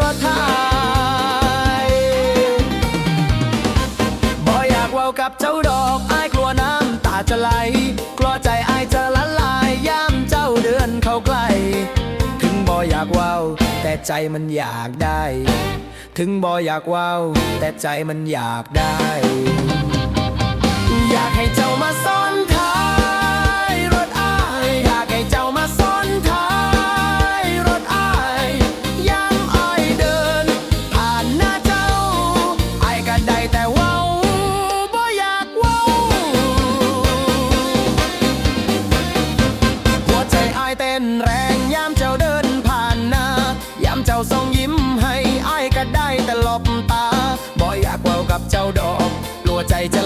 รถไทยบ่อยากเว้ากับเจ้าดอกอายกลัวน้ำตาจะไหล กลัวใจอายจะละลายย่ำเจ้าเดินเข้าใกล้ ถึงบ่อยากเว้า แต่ใจมันอยากได้ ถึงบ่อยากเว้า แต่ใจมันอยากได้ เต้นแรงยามเจ้าเดินผ่านหน้ายามเจ้าส่งยิ้มให้อายก็ได้แต่หลบตาบ่อยากเว้ากับเจ้าดอกกลัวใจจะ